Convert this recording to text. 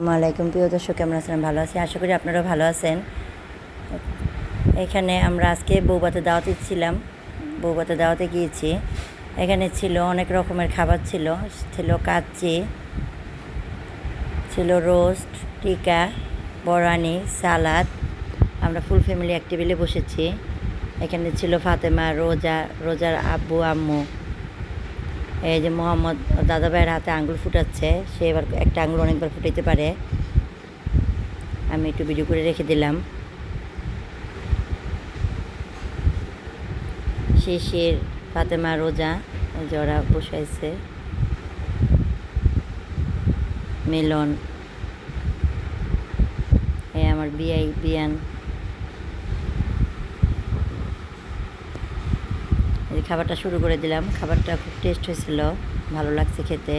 আসসালামাইকুম প্রিয় দর্শক, কেমন আছেন? ভালো আছি। আশা করি আপনারাও ভালো আছেন। এখানে আমরা আজকে বৌবাতে দাওয়াতে ছিলাম। বৌবাতে দাওয়াতে গিয়েছি। এখানে ছিল অনেক রকমের খাবার ছিল। ছিল কাচ্চি, ছিল রোস্ট, টিকা বরানি সালাদ। আমরা ফুল ফ্যামিলি এক বসেছি। এখানে ছিল ফাতেমা, রোজা, রোজার আব্বু, আম্মু। এই যে মোহাম্মদ দাদা ভাইয়ের হাতে আঙ্গুল ফুটাচ্ছে, সে এবার একটা আঙ্গুল অনেকবার ফুটাইতে পারে। আমি একটু ভিডিও করে রেখে দিলাম। শেষের ফাতেমা, রোজা যে বসাইছে। মিলন এ আমার বিয়াই, বিয়ান এই যে খাবারটা শুরু করে দিলাম। খাবারটা খুব টেস্ট হয়েছিল ভালো লাগছে খেতে।